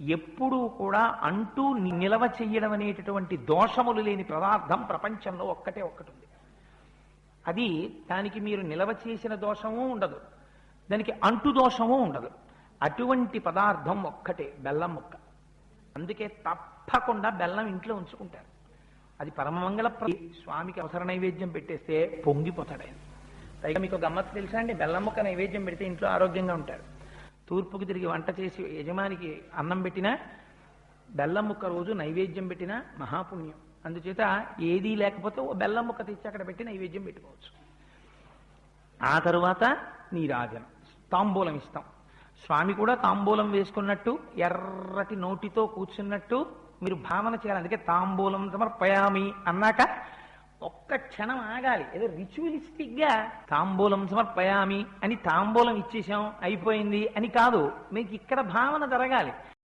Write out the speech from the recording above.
ఎప్పుడూ కూడా అంటూ నిలవ చెయ్యడం అనేటటువంటి దోషములు లేని పదార్థం ప్రపంచంలో ఒక్కటే ఒక్కటి ఉంది అది దానికి మీరు నిలవ చేసిన దోషము ఉండదు. దానికి అంటు దోషము ఉండదు. అటువంటి పదార్థం ఒక్కటే బెల్లం ముక్క. అందుకే తప్పకుండా బెల్లం ఇంట్లో ఉంచుకుంటారు. అది పరమమంగళ స్వామికి అవసర నైవేద్యం పెట్టేస్తే పొంగిపోతాడు ఆయన. పైగా మీకు గమ్మత్తు తెలుసా అండి? బెల్లం ముక్క నైవేద్యం పెడితే ఇంట్లో ఆరోగ్యంగా ఉంటారు. తూర్పుకి తిరిగి వంట చేసి యజమానికి అన్నం పెట్టినా బెల్లం ముక్క రోజు నైవేద్యం పెట్టినా మహాపుణ్యం. అందుచేత ఏదీ లేకపోతే ఓ బెల్లం ముక్క తెచ్చి అక్కడ పెట్టి నైవేద్యం పెట్టుకోవచ్చు. ఆ తరువాత నీరాజనం. తాంబూలం ఇస్తాం. స్వామి కూడా తాంబూలం వేసుకున్నట్టు ఎర్రటి నోటితో కూర్చున్నట్టు మీరు భావన చేయాలి. అందుకే తాంబూలం సమర్పయామి అన్నాక క్షణం ఆగాలి. ఏదో రిచువలిస్టిక్గా తాంబూలం సమర్పయామి అని తాంబూలం ఇచ్చేసాం అయిపోయింది అని కాదు. మీకు ఇక్కడ భావన జరగాలి.